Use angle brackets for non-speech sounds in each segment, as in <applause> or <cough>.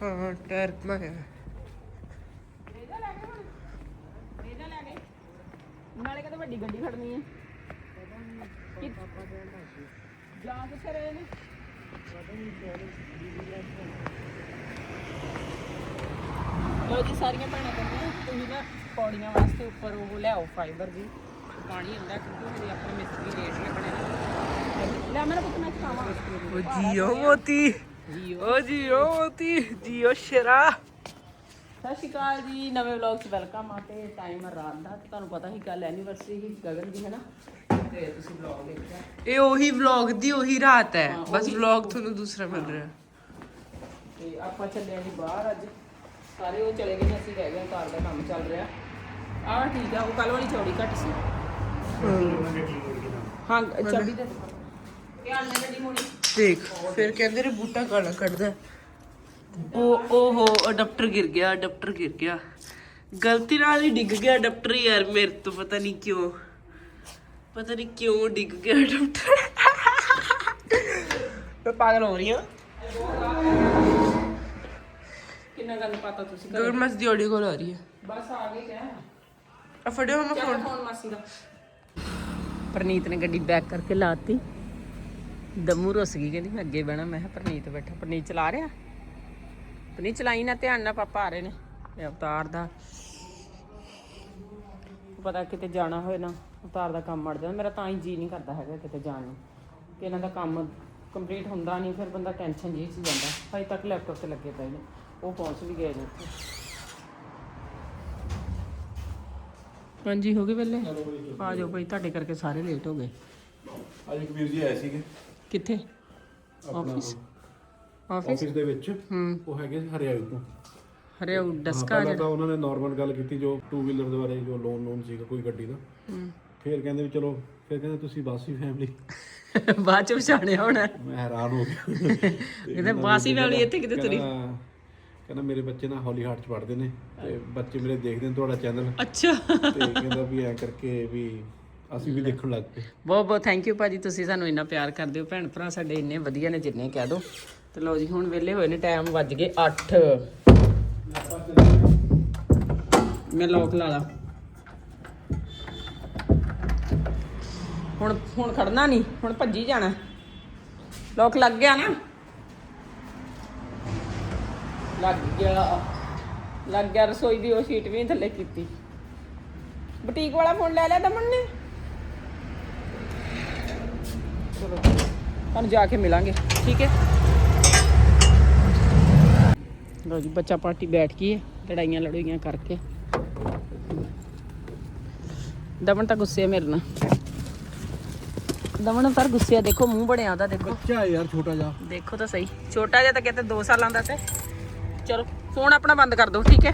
ਹਾਂ ਟਾਇਰ ਮੈਂ ਇਹਦਾ ਲੈ ਗਏ ਹੁਣ ਇਹਦਾ ਲੈ ਗਏ ਨਾਲੇ ਕਹਿੰਦੇ ਵੱਡੀ ਗੱਡੀ ਖੜਨੀ ਹੈ। ਕਿ- ਜਾ ਕਿੱਥੇ ਰਹੇ ਨੇ। ਲੋ ਜੀ ਸਾਰੀਆਂ ਭੈਣਾਂ ਕਹਿੰਦੀਆਂ ਤੁਸੀਂ ਨਾ ਪੌੜੀਆਂ ਵਾਸਤੇ ਉੱਪਰ ਉਹ ਲਿਆਓ ਫਾਈਬਰ ਜੀ। ਪਾਣੀ ਹੁੰਦਾ ਕਿਉਂਕਿ ਮੇਰੇ ਆਪਣੇ ਮਿਸਤਰੀ ਲੇਟ ਲੱਗਣੇ ਨੇ ਲੈ ਮੇਰਾ ਪੁੱਤ ਮੈਂ ਖਾਵਾਂ ਉਹ ਜੀਓ ਮੋਤੀ। ਜੀਓ। ਉਹ ਜੀਓ ਮੋਤੀ ਜੀਓ ਸ਼ੇਰਾ। ਸਤਿ ਸ਼੍ਰੀ ਅਕਾਲ ਜੀ ਨਵੇਂ ਵਲੌਗ 'ਚ ਵੈਲਕਮ ਆ ਤੇ ਟਾਈਮ ਰਾਤ ਦਾ ਤੇ ਤੁਹਾਨੂੰ ਪਤਾ ਹੀ ਕੱਲ ਐਨੀਵਰਸਰੀ ਸੀ ਗਗਨ ਦੀ ਹੈ ਨਾ ਤੇ ਤੁਸੀਂ ਵਲੌਗ ਦੇਖਿਆ? ਇਹ ਉਹੀ ਵਲੌਗ ਦੀ ਉਹੀ ਰਾਤ ਹੈ। ਹਾਂ, ਬਸ ਉਹੀ- ਵਲੌਗ ਤੁਹਾਨੂੰ ਦੂਸਰਾ ਮਿਲ ਰਿਹਾ। ਤੇ ਆਪਾਂ ਚੱਲੇ ਆਂ ਜੀ ਬਾਹਰ ਅੱਜ। ਸਾਰੇ ਉਹ ਚਲੇ ਗਏ ਨੇ ਅਸੀਂ ਰਹਿ ਗਏ ਘਰ ਦਾ ਕੰਮ ਚੱਲ ਰਿਹਾ। ਆਹ ਠੀਕ ਆ ਉਹ ਕੱਲ ਵਾਲੀ ਚੌੜੀ ਘੱਟ ਸੀ। ਹਾਂ। ਚਾਬੀ ਦੇ ਦਿਓ। ਧਿਆਨ ਨਾਲ ਗੱਡੀ ਮੋੜੀ। ਦੇਖ ਫਿਰ ਕਹਿੰਦੇ ਨੇ ਬੂਟਾ ਕਾਲਾ ਕੱਢਦਾ। ਉਹ ਓਹੋ ਅਡਾਪਟਰ ਗਿਰ ਗਿਆ ਅਡਾਪਟਰ ਗਿਰ ਗਿਆ। ਗਲਤੀ ਨਾਲ ਹੀ ਡਿੱਗ ਗਿਆ ਅਡਾਪਟਰ ਯਾਰ ਮੇਰੇ ਤੋਂ ਪਤਾ ਨਹੀਂ ਕਿਉਂ। ਪਤਾ ਨਹੀਂ ਕਿਉਂ ਡਿੱਗ ਗਿਆ ਅਡਾਪਟਰ ਮੈਂ ਪਾਗਲ ਹੋ ਰਹੀ ਹਾਂ। ਕਿੰਨਾ ਗੱਲ ਪਤਾ ਤੁਸੀਂ ਗਗਨ ਮਸ ਦੀ ਆਡੀਓ ਕਾਲ ਆ ਰਹੀ ਹੈ। ਬਸ ਆ ਗਏ ਕਿਆ ਆ ਫੜਿਓ ਮੈਂ ਫੋਨ ਫੋਨ ਮਾਸੀ ਦਾ? ਪ੍ਰਨੀਤ ਨੇ ਗੱਡੀ ਬੈਕ ਕਰਕੇ ਲਾਤੀ। ਦਮੂ ਰੁੱਸ ਗਈ, ਕਹਿੰਦੀ ਮੈਂ ਅੱਗੇ ਬਹਿਣਾ, ਮੈਂ ਕਿਹਾ ਪ੍ਰਨੀਤ ਬੈਠਾ, ਪ੍ਰਨੀਤ ਚਲਾ ਰਿਹਾ? ਪ੍ਰਨੀਤ ਚਲਾਈ ਨਾ, ਧਿਆਨ ਨਾਲ ਪਾਪਾ ਆ ਰਹੇ ਨੇ, ਇਹ ਅਵਤਾਰ ਦਾ। ਪਤਾ ਕਿਤੇ ਜਾਣਾ ਹੋਏ ਨਾ, ਅਵਤਾਰ ਦਾ ਕੰਮ ਮੜ ਜਾਂਦਾ ਮੇਰਾ ਤਾਂ ਹੀ ਜੀ ਨਹੀਂ ਕਰਦਾ ਹੈਗਾ ਕਿਤੇ ਜਾਣ ਨੂੰ। ਕਿ ਇਹਨਾਂ ਦਾ ਕੰਮ ਕੰਪਲੀਟ ਹੁੰਦਾ ਨਹੀਂ, ਫਿਰ ਬੰਦਾ ਟੈਨਸ਼ਨ ਜੀ ਚ ਜਾਂਦਾ। ਹਜੇ ਤੱਕ ਲੈਪਟਾਪ ਤੇ ਲੱਗੇ ਪਏ ਨੇ, ਉਹ ਪਹੁੰਚ ਵੀ ਗਏ ਨੇ ਉੱਥੇ ਹਾਂਜੀ, ਹੋ ਗਏ ਵੇਲੇ? ਆ ਜਾਓ ਭਾਈ, ਤੁਹਾਡੇ ਕਰਕੇ ਸਾਰੇ ਲੇਟ ਹੋ ਗਏ। ਅੱਜ ਇੱਕ ਵੀਰ ਜੀ ਆਏ ਸੀਗੇ। ਕਿੱਥੇ? ਆਪਣਾ ਆਫਿਸ ਆਫਿਸ ਆਫਿਸ ਦੇ ਵਿੱਚ। ਹੂੰ। ਉਹ ਹੈਗੇ ਹਰਿਆਣਾ ਤੋਂ। ਹਰੇ ਉਹ ਹਾਂ, ਡਸਕਾ ਪਹਿਲਾਂ ਤਾਂ ਉਹਨਾਂ ਨੇ ਨਾਰਮਲ ਗੱਲ ਕੀਤੀ ਜੋ ਟੂ ਵੀਲਰ ਦੇ ਬਾਰੇ ਜੋ ਲੋਨ ਲੋਨ ਸੀਗਾ ਕੋਈ ਗੱਡੀ ਦਾ। ਹੂੰ। ਫਿਰ ਕਹਿੰਦੇ ਵੀ ਚਲੋ ਫਿਰ ਕਹਿੰਦੇ ਤੁਸੀਂ ਬਾਸੀ ਫੈਮਿਲੀ <laughs> ਬਾਅਦ ਚ ਪਛਾਣਿਆ ਹੋਣਾ। ਮੈਂ ਹੈਰਾਨ ਹੋ ਗਿਆ। ਕਹਿੰਦੇ ਬਾਸੀ ਵਾਲੀ ਇੱਥੇ ਕਿਤੇ ਤੁਰੀ। ਕਹਿੰਦਾ ਕਹਿੰਦਾ ਮੇਰੇ ਬੱਚੇ ਨਾ ਹੌਲੀ ਹਾਰਟ ਚ ਪੜ੍ਹਦੇ ਨੇ ਤੇ ਬੱਚੇ ਮੇਰੇ ਦੇਖਦੇ ਨੇ ਤੁਹਾਡਾ ਚੈਨਲ ਅੱਛਾ। ਤੇ ਕਹਿੰਦਾ ਵੀ ਐ ਕਰਕੇ ਵੀ ਅਸੀਂ ਵੀ ਦੇਖਣ ਲੱਗ ਪਏ। ਬਹੁਤ ਬਹੁਤ ਥੈਂਕ ਯੂ ਭਾਜੀ, ਤੁਸੀਂ ਸਾਨੂੰ ਇੰਨਾ ਪਿਆਰ ਕਰਦੇ ਹੋ। ਭੈਣ ਭਰਾ ਸਾਡੇ ਇੰਨੇ ਵਧੀਆ ਨੇ ਜਿੰਨੇ ਕਹਿ ਦੋ। ਤੇ ਲਓ ਜੀ, ਹੁਣ ਵਿਹਲੇ ਹੋਏ ਨੇ ਟਾਈਮ ਵੱਜ ਗਏ 8 ਮੈਂ ਲੋਕ ਲਾ ਲਾ। ਹੁਣ ਹੁਣ ਖੜਨਾ ਨਹੀਂ, ਹੁਣ ਭੱਜੀ ਜਾਣਾ। ਲੋਕ ਲੱਗ ਗਿਆ ਨਾ? ਲੱਗ ਗਿਆ। ਲੱਗ ਗਿਆ, ਰਸੋਈ ਦੀ ਉਹ ਸ਼ੀਟ ਵੀ ਨਹੀਂ ਥੱਲੇ ਕੀਤੀ। ਬੁਟੀਕ ਵਾਲਾ ਫੋਨ ਲੈ ਲਿਆ ਦਮਨ ਨੇ? ਚਲੋ ਤੁਹਾਨੂੰ ਜਾ ਕੇ ਮਿਲਾਂਗੇ ਠੀਕ ਹੈ? ਲੋ ਜੀ ਬੱਚਾ ਪਾਰਟੀ ਬੈਠ ਗਈ ਹੈ ਲੜਾਈਆਂ ਲੜੋਈਆਂ ਕਰਕੇ। ਦਮਨ ਤਾਂ ਗੁੱਸੇ ਹੈ ਮੇਰੇ ਨਾਲ। ਦਮਨ ਪਰ ਗੁੱਸੇ ਆ ਦੇਖੋ ਮੂੰਹ ਬਣਿਆ ਉਹਦਾ ਦੇਖੋ। ਬੱਚਾ ਯਾਰ ਛੋਟਾ ਜਿਹਾ। ਦੇਖੋ ਤਾਂ ਸਹੀ। ਛੋਟਾ ਜਿਹਾ ਤਾਂ ਕਹਿੰਦੇ 2 ਸਾਲਾਂ ਦਾ ਤੇ। ਚਲੋ ਫੋਨ ਆਪਣਾ ਬੰਦ ਕਰ ਦਿਓ ਠੀਕ ਹੈ?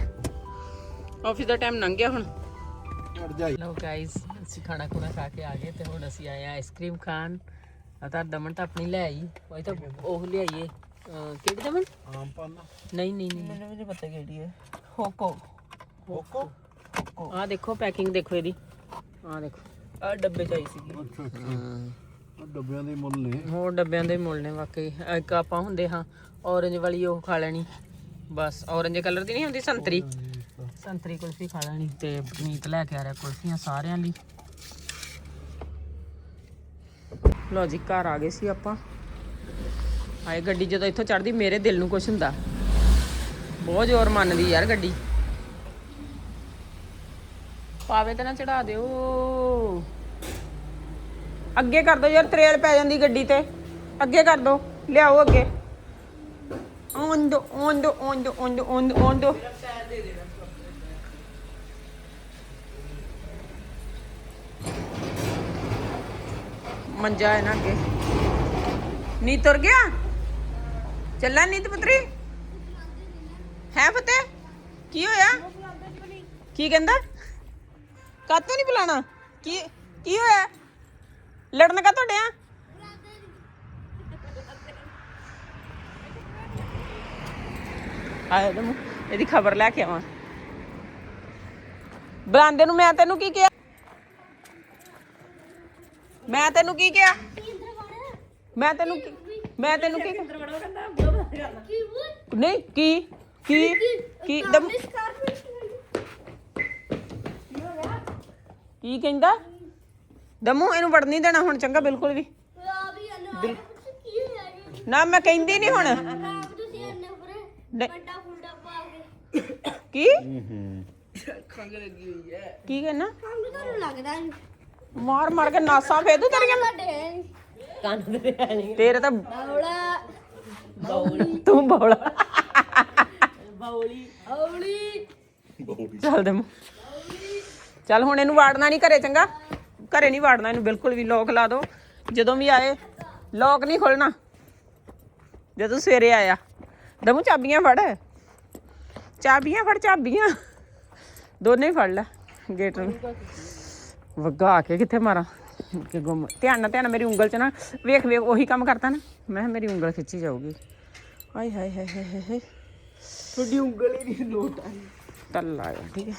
ਆਫਿਸ ਦਾ ਟਾਈਮ ਲੰਘ ਗਿਆ ਹੁਣ। ਲੋ ਗਾਇਸ ਅਸੀਂ ਖਾਣਾ ਖੁਣਾ ਖਾ ਕੇ ਆ ਗਏ ਤੇ ਹੁਣ ਅਸੀਂ ਆਏ ਆ ਆਈਸਕ੍ਰੀਮ ਖਾਣ। ਆ ਤਾਂ ਦਮਨ ਤਾਂ ਆਪਣੀ ਲੈ ਆਈ। ਉਹ ਤਾਂ ਉਹ ਲਿਆਈਏ। ਅਹ, ਕਿਹੜੀ ਦਮਨ? ਆਮ ਪਾਨਾ। ਨਹੀਂ ਨਹੀਂ ਨਹੀਂ। ਮੈਨੂੰ ਵੀ ਨਹੀਂ ਪਤਾ ਕਿਹੜੀ ਹੈ। ਹੋਕੋ। ਕੋਕੋ ਆ ਦੇਖੋ ਪੈਕਿੰਗ ਦੇਖੋ ਇਹਦੀ। ਆ ਦੇਖੋ। ਆ ਡੱਬੇ ਚ ਆਈ ਸੀਗੀ। ਅੱਛਾ ਅੱਛਾ। ਡੱਬਿਆਂ ਦੇ ਮੁੱਲ ਨੇ। ਹੋਰ ਡੱਬਿਆਂ ਦੇ ਮੁੱਲ ਨੇ ਵਾਕਈ। ਇੱਕ ਆਪਾਂ ਹੁੰਦੇ ਹਾਂ ਔਰੰਜ ਵਾਲੀ ਉਹ ਖਾ ਲੈਣੀ। ਬਸ ਔਰੰਜ ਕਲਰ ਦੀ ਨਹੀਂ ਹੁੰਦੀ ਸੰਤਰੀ। ਸੰਤਰੀ ਕੁਲਫੀ ਖਾ ਲੈਣੀ ਤੇ ਪਨੀਤ ਲੈ ਕੇ ਆ ਰਿਹਾ ਕੁਲਫੀਆਂ ਸਾਰਿਆਂ ਲਈ। ਲੋ ਜੀ, ਘਰ ਆ ਗਏ ਸੀ ਆਪਾਂ। ਆਏ ਗੱਡੀ ਜਦੋਂ ਇੱਥੋਂ ਚੜਦੀ ਮੇਰੇ ਦਿਲ ਨੂੰ ਕੁਛ ਹੁੰਦਾ। ਬਹੁਤ ਜ਼ੋਰ ਮੰਨਦੀ ਯਾਰ ਗੱਡੀ। ਪਾਵੇ ਤਾਂ ਨਾ ਚੜਾ ਦਿਓ। ਅੱਗੇ ਕਰ ਦੋ ਯਾਰ, ਤਰੇਲ ਪੈ ਜਾਂਦੀ ਗੱਡੀ ਤੇ। ਅੱਗੇ ਕਰ ਦੋ, ਲਿਆਓ ਅੱਗੇ। ਔਂਦੋ ਔਂਦੋ ਔਂਦੋ ਔਂਦੋ ਔਂਦੋ ਔਂਦੋ ਮੰਜਾ ਹੈ ਨਾ ਅੱਗੇ। ਨੀ ਤੁਰ ਗਿਆ? ਚੱਲਾ ਨੀਤ ਪੁੱਤਰੀ? ਹੈ ਫਤਿਹ ਕੀ ਹੋਇਆ? ਕੀ ਕਹਿੰਦਾ? ਕਾਤੋਂ ਨਹੀਂ ਬੁਲਾਣਾ ਕੀ ਕੀ ਹੋਇਆ? ਲੜਨ ਕਾ ਤੁਹਾਡੇ ਆ ਆਇਆ ਇਹਦੀ ਖਬਰ ਲੈ ਕੇ ਆਵਾਂ। ਬਰਾਂਦੇ ਨੂੰ ਮੈਂ ਤੈਨੂੰ ਕੀ ਕਿਹਾ? ਮੈਂ ਤੈਨੂੰ ਕੀ ਕਿਹਾ? ਮੈਂ ਤੈਨੂੰ ਕੀ- ਮੈਂ ਤੈਨੂੰ ਕੀ ਕਿਹਾ? ਨਹੀਂ ਕੀ? ਕੀ? ਕੀ? ਦਮ ਕੀ ਕਹਿੰਦਾ? ਦਮੂ ਇਹਨੂੰ ਵੜ ਨਹੀਂ ਦੇਣਾ ਹੁਣ ਚੰਗਾ ਬਿਲਕੁਲ ਵੀ। ਨਾ ਮੈਂ ਕਹਿੰਦੀ ਨਹੀਂ ਹੁਣ। ਨਹੀਂ। ਕੀ? ਖੰਗ ਲੱਗੀ ਹੋਈ ਹੈ। ਕੀ ਕਹਿਣਾ? ਮਾਰ ਮਾਰ ਕੇ ਨਾਸਾਂ ਫੇਦੂ ਤੇਰੀਆਂ। ਮੈਂ। ਕੰਨ ਤੇ ਨਹੀਂ। ਤੇਰੇ ਤਾਂ ਤੂੰ ਬੋਲਾ। ਚੱਲ ਦੇ ਚੱਲ ਹੁਣ ਇਹਨੂੰ ਵਾੜਨਾ ਨਹੀਂ ਘਰੇ ਚੰਗਾ? ਘਰੇ ਨਹੀਂ ਵਾੜਨਾ ਇਹਨੂੰ ਬਿਲਕੁਲ ਵੀ ਲੋਕ ਲਾ ਦੋ। ਜਦੋਂ ਵੀ ਆਏ ਲੋਕ ਨਹੀਂ ਖੋਲਣਾ ਜਦੋਂ ਸਵੇਰੇ ਆਇਆ। ਦਮੂ ਚਾਬੀਆਂ ਫੜ। ਚਾਬੀਆਂ ਫੜ ਚਾਬੀਆਂ। ਦੋਨੇ ਹੀ ਫੜ ਲੈ ਗੇਟ ਨੂੰ। ਵਗਾ ਕੇ ਕਿੱਥੇ ਮਾਰਾਂ? ਕਿ ਗੁੰਮ। ਧਿਆਨ ਨਾਲ ਧਿਆਨ ਨਾਲ ਮੇਰੀ ਉਂਗਲ 'ਚ ਨਾ ਵੇਖ ਵੇਖ ਉਹੀ ਕੰਮ ਕਰਤਾ ਨਾ। ਮੈਂ ਕਿਹਾ ਮੇਰੀ ਉਂਗਲ ਖਿੱਚੀ ਜਾਊਗੀ। ਹਾਏ ਹਾਏ ਹਾਏ ਹਾਏ ਹਾਏ ਤੁਹਾਡੀ ਉਂਗਲ ਹੀ ਨਹੀਂ ਲੋਟ ਆਈ। ਤਲ ਆ ਗਿਆ ਠੀਕ ਹੈ।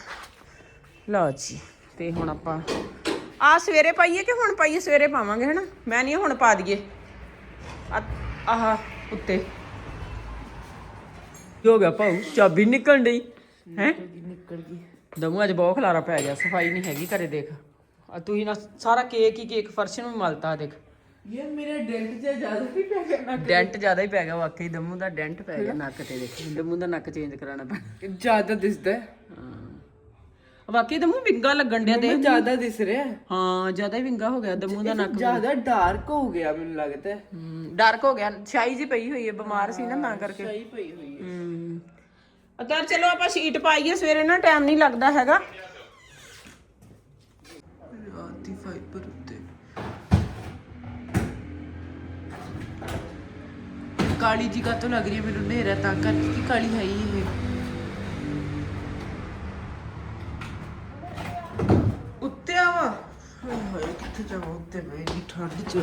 ਲਓ ਜੀ ਤੇ ਹੁਣ ਆਪਾਂ ਆ ਸਵੇਰੇ ਪਾਈਏ ਕਿ ਹੁਣ ਪਾਈਏ? ਸਵੇਰੇ ਪਾਵਾਂਗੇ ਹਨਾ? ਮੈਂ ਨਹੀਂ ਹੁਣ ਪਾ ਦਈਏ। ਆਹ ਉੱਤੇ। ਕੀ ਹੋ ਗਿਆ ਭਾਉ ਚਾਬੀ ਨਿਕਲਣ ਡਈ ਹੈ? ਨਿਕਲ ਗਈ। ਦਮੂ ਅੱਜ ਬਹੁਤ ਖਲਾਰਾ ਪੈ ਗਿਆ ਸਫ਼ਾਈ ਨਹੀਂ ਹੈਗੀ ਘਰੇ ਦੇਖ। ਆ ਤੂੰ ਹੀ ਨਾ ਸਾਰਾ ਕੇਕ ਹੀ ਕੇਕ ਫਰਸ਼ ਨੂੰ ਵੀ ਮਲਤਾ ਦੇਖ। ਯਾਰ ਮੇਰੇ ਡੈਂਟ ਤੇ ਜ਼ਿਆਦਾ ਵੀ ਪੈ ਗਿਆ ਨੱਕ ਡੈਂਟ ਜ਼ਿਆਦਾ ਹੀ ਪੈ ਗਿਆ ਵਾਕਈ ਦਮੂ ਦਾ ਡੈਂਟ ਪੈ ਗਿਆ ਨੱਕ ਤੇ ਦੇਖ ਦਮੂ ਦਾ ਨੱਕ ਚੇਂਜ ਕਰਾਉਣਾ ਪੈਣਾ। ਜ਼ਿਆਦਾ ਦਿਸਦਾ ਹੈ। ਵਾਕਈ ਦਮੂ ਵਿੰਗਾ ਲੱਗਣ ਡਿਆ ਦੇ ਮੈਂ ਜ਼ਿਆਦਾ ਦਿਸ ਰਿਹਾ ਹੈ। ਹਾਂ ਜ਼ਿਆਦਾ ਹੀ ਵਿੰਗਾ ਹੋ ਗਿਆ ਦਮੂ ਦਾ ਨੱਕ ਜ਼ਿਆਦਾ ਡਾਰਕ ਹੋ ਗਿਆ ਮੈਨੂੰ ਲੱਗਦਾ ਹੈ। ਡਾਰਕ ਹੋ ਗਿਆ ਛਾਈ ਜੀ ਪਈ ਹੋਈ ਹੈ ਬਿਮਾਰ ਸੀ ਨਾ ਤਾਂ ਕਰਕੇ। ਸਹੀ ਪਈ ਹੋਈ ਹੈ। ਹੂੰ। ਅਗਰ ਚਲੋ ਆਪਾਂ ਸ਼ੀਟ ਪਾਈਏ ਸਵੇਰੇ ਨਾ ਟਾਈਮ ਨਹੀਂ ਲੱਗਦਾ ਹੈਗਾ। ਕਾਲੀ ਜੀ ਕਾਤੋਂ ਲੱਗ ਰਹੀ ਹੈ, ਮੈਨੂੰ ਹਨੇਰਾ ਤਾਂ ਕਰਕੇ ਕਿ ਕਾਲੀ ਹੈ ਹੀ ਇਹ। ਉੱਤੇ ਆਵਾ? ਹਾਏ ਹਾਏ, ਕਿੱਥੇ ਜਾਵਾਂ ਉੱਤੇ ਮੈਂ ਇੰਨੀ ਠੰਡ ਚ?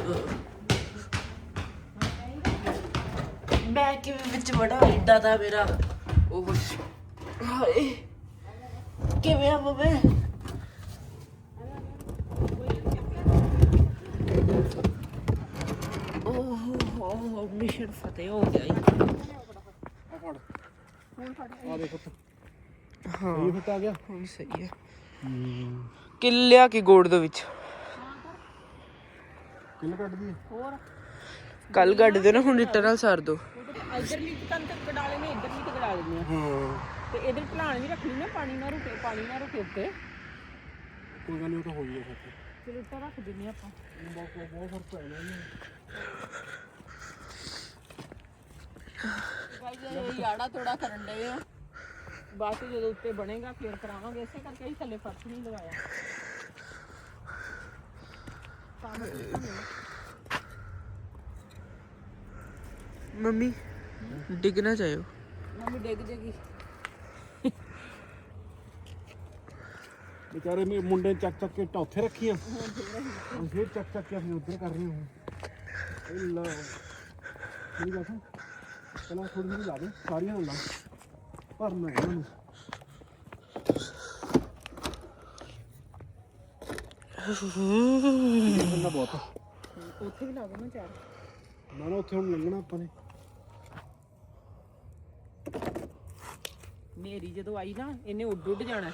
ਮੈਂ ਕਿਵੇਂ ਵਿੱਚ ਬੜਾ ਏਡਾ ਦਾ ਮੇਰਾ ਉਹ ਹਾਏ, ਕਿਵੇਂ ਆ ਮੈਂ? ਓਹ ਮਿਸ਼ਨ ਫਤਿਹ ਹੋ ਗਿਆ ਈ। ਆ ਦੇਖੋ ਹਾਂ। ਇਹ ਫਿੱਟ ਆ ਗਿਆ? ਹੁਣ ਸਹੀ ਹੈ। ਕਿੱਲਿਆ ਕੀ ਗੋੜ ਦੇ ਵਿੱਚ। ਕਿੰਨੇ ਕੱਢਦੀ ਹੈ? ਹੋਰ? ਕੱਲ ਗੱਡ ਦੇ ਨਾ ਹੁਣ ਇੱਟਾਂ ਨਾਲ ਸਾਰ ਦੋ ਇਧਰ ਵੀ ਕੰਨ ਤੱਕ ਕਢਾਲੇ ਨੇ ਇੱਧਰ ਵੀ ਕਢਾ ਲੈਣੇ ਆ ਹਾਂ। ਤੇ ਇਧਰ ਢਲਾਣ ਵੀ ਰੱਖਣੀ ਨਾ ਪਾਣੀ ਨਾ ਰੁਕੇ ਪਾਣੀ ਨਾ ਰੁਕੇ ਉੱਤੇ। ਕੋਈ ਗੱਲ ਨਹੀਂ ਉਹ ਤਾਂ ਹੋ ਗਿਆ ਸੱਚ ਚਲੋ ਇੱਟਾਂ ਰੱਖ ਦਿੰਨੇ ਆਪਾਂ। ਬਹੁਤ ਬਹੁਤ ਫ਼ਰਕ ਪੈਣਾ ਗਾਈਸ ਇਹ ਯਾੜਾ ਥੋੜਾ ਕਰਨ ਡਏ ਆ ਬਾਅਦ ਚ ਜਦੋਂ ਉੱਤੇ ਬਣੇਗਾ ਫੇਰ ਕਰਾਵਾਂਗੇ ਇਸੇ ਕਰਕੇ ਅਸੀਂ ਥੱਲੇ ਫਰਸ਼ ਨਹੀਂ ਲਗਾਇਆ ਮੰਮੀ ਡਿੱਗ ਨਾ ਜਾਇਓ ਮੰਮੀ ਡਿੱਗ ਜੇਗੀ ਵਿਚਾਰੇ ਮੇ ਮੁੰਡੇ ਨੇ ਚੱਕ ਚੱਕ ਕੇ ਇੱਟਾਂ ਉੱਥੇ ਰੱਖੀਆਂ। ਹੁਣ ਫੇਰ ਚੱਕ ਚੱਕ ਕੇ ਅਸੀਂ ਉੱਧਰ ਕਰ ਰਹੇ ਹਾਂ। ਇਹ ਲਾ ਗੱਲ ਸੁਣ। ਪਹਿਲਾਂ ਥੋੜੀ ਜਿਹੀ ਲਾ ਦੇ ਸਾਰੀਆਂ ਲਾ ਭਰਨਾ ਇਹਨਾਂ ਨੂੰ। ਇੰਨਾ ਬਹੁਤ ਆ। ਉੱਥੇ ਵੀ ਲਾ ਦੋ ਨਾ ਚਾਰ। ਨਾ ਨਾ ਉੱਥੇ ਹੁਣ ਲੰਘਣਾ ਆਪਾਂ ਨੇ। ਮੇਰੀ ਜਦੋਂ ਆਈ ਨਾ ਇਹਨੇ ਉੱਡ ਉੱਡ ਜਾਣਾ।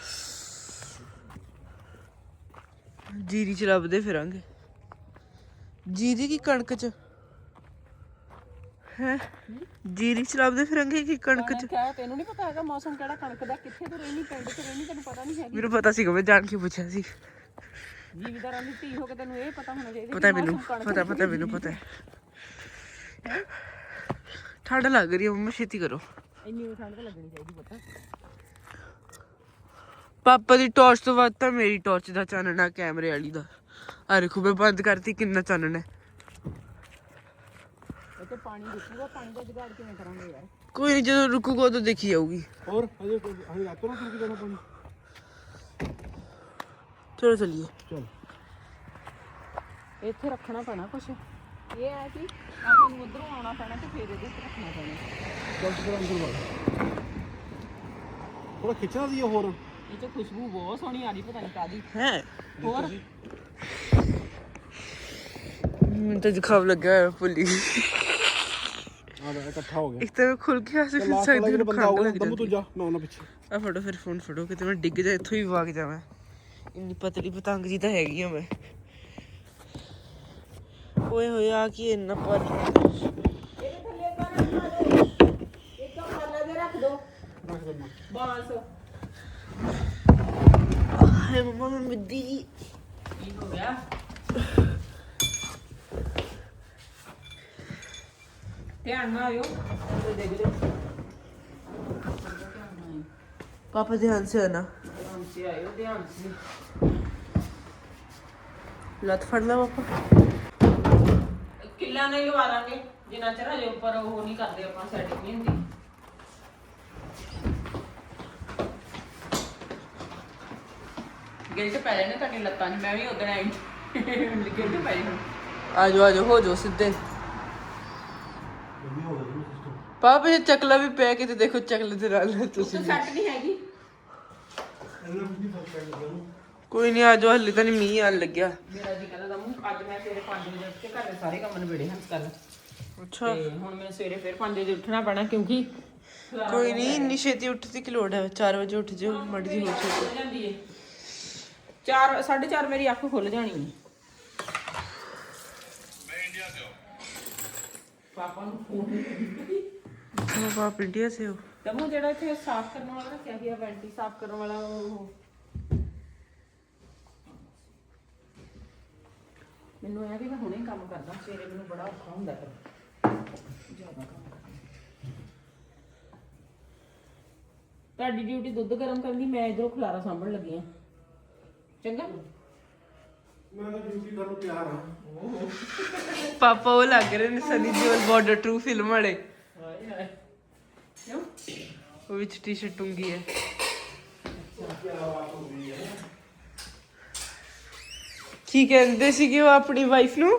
ਜੀਰੀ ਚ ਲੱਭਦੇ ਫਿਰਾਂਗੇ। ਜੀਰੀ ਕੀ ਕਣਕ ਚ? ਹੈ? ਜੀਰੀ ਚ ਲੱਭਦੇ ਫਿਰਾਂਗੇ ਕਿ ਕਣਕ ਚ? ਕਿਹਾ ਤੈਨੂੰ ਨਹੀਂ ਪਤਾ ਹੈਗਾ ਮੌਸਮ ਕਿਹੜਾ ਕਣਕ ਦਾ ਕਿੱਥੇ ਤੋਂ ਰਹਿਣੀ ਪਿੰਡ ਚ ਰਹਿਣੀ ਤੈਨੂੰ ਪਤਾ ਨਹੀਂ ਹੈਗੀ। ਮੈਨੂੰ ਪਤਾ ਸੀਗਾ ਮੈਂ ਜਾਣ ਕੇ ਪੁੱਛਿਆ ਸੀ। ਜੀਵੀਦਾਰਾਂ ਦੀ ਧੀ ਹੋ ਕੇ ਤੈਨੂੰ ਇਹ ਪਤਾ ਹੋਣਾ ਚਾਹੀਦਾ ਪਤਾ ਮੈਨੂੰ ਪਤਾ ਪਤਾ ਮੈਨੂੰ ਪਤਾ। ਹੈ। ਠੰਡ ਲੱਗ ਰਹੀ ਹੈ ਮੰਮਾ ਛੇਤੀ ਕਰੋ। ਇੰਨੀ ਠੰਡ ਤਾਂ ਲੱਗਣੀ ਚਾਹੀਦੀ ਪਤਾ। ਪਾਪਾ ਦੀ ਟਾਰਚ ਤੋਂ ਵੱਧ ਤਾਂ ਮੇਰੀ ਟਾਰਚ ਦਾ ਚਾਨਣਾ ਕੈਮਰੇ ਵਾਲੀ ਦਾ। ਆ ਦੇਖੋ ਮੈਂ ਬੰਦ ਕਰਤੀ ਕਿੰਨਾ ਚਾਨਣਾ ਹੈ। ਇੱਥੇ ਪਾਣੀ ਰੁਕੂਗਾ ਪਾਣੀ ਦਾ ਜੁਗਾੜ ਕਿਵੇਂ ਕਰਾਂਗੇ ਯਾਰ? ਕੋਈ ਨਹੀਂ ਜਦੋਂ ਰੁਕੂਗਾ ਉਦੋਂ ਦੇਖੀ ਜਾਊਗੀ। ਹੋਰ ਹਜੇ ਕੋਈ- ਹਜੇ ਰਾਤੋਂ ਰਾਤ ਰੁਕ ਜਾਣਾ ਪਾਣੀ। ਚਲੋ ਚਲੀਏ। ਚਲ। ਇੱਥੇ ਰੱਖਣਾ ਪੈਣਾ ਕੁਛ। ਇਹ ਹੈ ਕਿ ਆਪਾਂ ਨੂੰ ਉਧਰੋਂ ਆਉਣਾ ਪੈਣਾ ਤੇ ਫਿਰ ਇਹਦੇ ਤੇ ਰੱਖਣਾ ਪੈਣਾ। ਚੱਲ ਤੂੰ ਅੰਦਰ ਵੜ। ਥੋੜਾ ਖਿੱਚਣਾ ਸੀ ਹੋਰ। ਇਹ ਚ ਖੁਸ਼ਬੂ ਬਹੁਤ ਸੋਹਣੀ ਆ ਰਹੀ ਪਤਾ ਨਹੀਂ ਕਾਦੀ ਹੈ। ਹੋਰ? ਮੈਨੂੰ ਤਾਂ ਜ਼ੁਕਾਮ ਲੱਗਾ ਹੋਇਆ ਭੁੱਲੀ ਆ ਜਾ ਇਕੱਠਾ ਹੋ ਗਿਆ। ਇੱਕ ਤਾਂ ਖੁੱਲ ਕੇ ਹੱਸ ਤੇ ਫਿਰ ਵਾਲਾ ਜਿਹੜਾ ਬੰਦਾ ਖੰਗ ਆਊਗਾ ਲੱਗ ਦਮੂ ਤੂੰ ਜਾ ਮੈਂ ਉਹਨਾਂ ਪਿੱਛੇ। ਆ ਫੜੋ ਫਿਰ ਫੋਨ ਫੜੋ ਕਿਤੇ ਮੈਂ ਡਿੱਗ ਜਾ ਇੱਥੋਂ ਹੀ ਵਗ ਜਾਵਾਂ ਇੰਨੀ ਪਤਲੀ ਪਤੰਗ ਜੀ ਤਾਂ ਹੈਗੀ ਆ ਮੈਂ। ਓਏ ਹੋਏ ਆ ਕੀ ਇੰਨਾ ਪਰ ਇੱਕ ਖਾਲਾ ਦੇ ਰੱਖ ਦੋ। ਰੱਖ ਦਿੰਦਾ। ਬਾਂਸ। ਹਾਏ ਮਮਾ ਮੈਂ ਪਾਪਾ ਧਿਆਨ ਸੇ ਆਣਾ। ਧਿਆਨ ਸੇ ਆਇਓ ਧਿਆਨ ਸੇ। ਲੱਤ ਫੜ ਲਾ ਪਾਪਾ। ਕਿੱਲਾ ਨਹੀਂ ਲਵਾ ਜਿੰਨਾ ਚਿਰ ਹਜੇ ਉੱਪਰ ਉਹ ਨਹੀਂ ਕਰਦੇ ਆਪਾਂ ਸੈਟਿੰਗ ਨਹੀਂ ਹੁੰਦੀ। ਗਿਲਟ ਪੈ ਜਾਣੇ ਤੁਹਾਡੀ ਲੱਤਾਂ 'ਚ ਮੈਂ ਵੀ ਉਦੋਂ ਆਈ ਗਿਲਟ ਪੈ ਜਾਣੇ। ਆ ਜਾਓ ਆ ਜਾਓ ਹੋ ਜਾਓ ਸਿੱਧੇ। ਹੋ ਗਿਆ ਜੀ ਸਿਸਟਮ ਪਾਪਾ ਇਹ ਚਕਲਾ ਵੀ ਪਿਆ ਕਿਤੇ ਦੇਖੋ ਚਕਲੇ ਦੇ ਨਾਲ ਤੁਸੀਂ ਤਾਂ ਸੈੱਟ ਨਹੀਂ ਹੈਗੀ। ਇਹਨਾਂ ਨੂੰ ਨਹੀਂ ਫ਼ਰਕ ਪੈਂਦਾ ਨੂੰ ਕੋਈ ਨਹੀਂ ਆ ਜਾਓ ਹਲੇ ਤਾਂ ਨਹੀਂ ਮੀਂਹ ਆਣ ਲੱਗਿਆ। ਮੇਰਾ ਜੀ ਕਹਿੰਦਾ ਦਮੂ ਅੱਜ ਮੈਂ ਸਵੇਰੇ 5 ਵਜੇ ਉੱਠ ਕੇ ਘਰ ਦੇ ਸਾਰੇ ਕੰਮ ਨਿਬੇੜੇ ਹਨ ਕੱਲ ਅੱਛਾ। ਤੇ ਹੁਣ ਮੈਨੂੰ ਸਵੇਰੇ ਫਿਰ 5 ਵਜੇ ਉੱਠਣਾ ਪੈਣਾ ਕਿਉਂਕਿ ਕੋਈ ਨਹੀਂ ਇੰਨੀ ਛੇਤੀ ਉੱਠਦੀ ਕਿ ਲੋੜ ਹੈ? 4 ਵਜੇ ਉੱਠ ਜਿਓ ਮੜ ਜੀ ਹੋ ਛੇਤੀ। ਖੁੱਲ ਜਾਂਦੀ ਏ। 4 4:30 ਮੇਰੀ ਅੱਖ ਖੁੱਲ ਜਾਣੀ ਏ ਪਾਪਾ ਨੂੰ ਫੋਨ ਪਾਪਾ ਇੰਡੀਆ ਸੇ ਹੋ। ਦਮੂ ਜਿਹੜਾ ਇੱਥੇ ਸਾਫ਼ ਕਰਨ ਵਾਲਾ ਰੱਖਿਆ ਗਿਆ ਵੈਂਟੀ ਸਾਫ਼ ਕਰਨ ਵਾਲਾ ਉਹ। ਮੈਨੂੰ ਇਹ ਆ ਕਿ ਮੈਂ ਹੁਣੇ ਕੰਮ ਕਰਦਾ ਸਵੇਰੇ ਮੈਨੂੰ ਬੜਾ ਔਖਾ ਹੁੰਦਾ ਫਿਰ। ਜ਼ਿਆਦਾ ਕੰਮ ਕਰਨਾ। ਤੁਹਾਡੀ ਡਿਊਟੀ ਦੁੱਧ ਗਰਮ ਕਰਨ ਦੀ ਮੈਂ ਇਧਰੋਂ ਖਲਾਰਾ ਸਾਂਭਣ ਲੱਗੀ ਆ ਚੰਗਾ। ਮੈਂ ਤਾਂ ਡਿਊਟੀ ਕਰਨ ਨੂੰ ਤਿਆਰ ਹਾਂ ਪਾਪਾ ਉਹ ਲੱਗ ਰਹੇ ਨੇ Sunny Deol border two film ਵਾਲੇ। ਹਾਏ ਹਾਏ। ਕਿਉਂ? ਉਹ ਵਿੱਚ ਟੀ-ਸ਼ਰਟ ਟੁੰਗੀ ਹੈ। ਕੀ ਕਹਿੰਦੇ ਸੀਗੇ ਉਹ ਆਪਣੀ ਵਾਈਫ ਨੂੰ?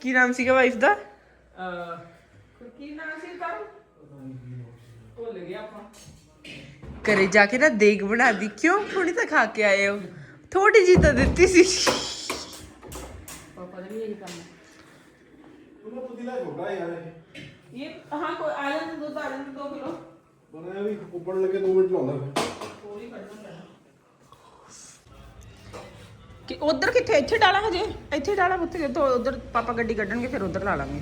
ਕੀ ਨਾਮ ਸੀਗਾ ਵਾਈਫ ਦਾ? ਅ ਕੀ ਨਾਮ ਸੀ ਤਾਂ ਭੁੱਲ ਗਿਆ ਆਪਾਂ। ਘਰੇ ਜਾ ਕੇ ਨਾ ਦੇਗ ਬਣਾ ਦੀ। ਕਿਉਂ? ਥੋੜੀ ਤਾਂ ਖਾ ਕੇ ਆਏ ਹੋ। ਥੋੜੀ ਜੀ ਤਾਂ ਦਿੱਤੀ ਸੀ। ਪਾਪਾ ਦਾ ਵੀ ਇਹੀ ਕੰਮ ਹੈ। ਉਹਦਾ ਪਤੀਲਾ ਛੋਟਾ ਯਾਰ ਇਹ। ਇਹ ਹਾਂ ਕੋਈ ਆ ਜਾਣ ਦੁੱਧ ਆ ਜਾਣ 2 ਕਿਲੋ। ਪਰ ਇਹ ਵੀ ਉੱਪਰ ਲੱਗੇ 2 ਮਿੰਟ ਲਾਉਂਦਾ। ਫਿਰ ਥੋੜੀ ਕੱਢਣਾ ਪੈਣਾ। ਕਿ ਉਧਰ ਕਿੱਥੇ? ਇੱਥੇ ਡਾਲਾ ਹਜੇ। ਇੱਥੇ ਡਾਲਾ ਉੱਥੇ। ਤੋਂ ਉਧਰ ਪਾਪਾ ਗੱਡੀ ਕੱਢਣਗੇ ਫਿਰ ਉਧਰ ਲਾ ਲਾਂਗੇ।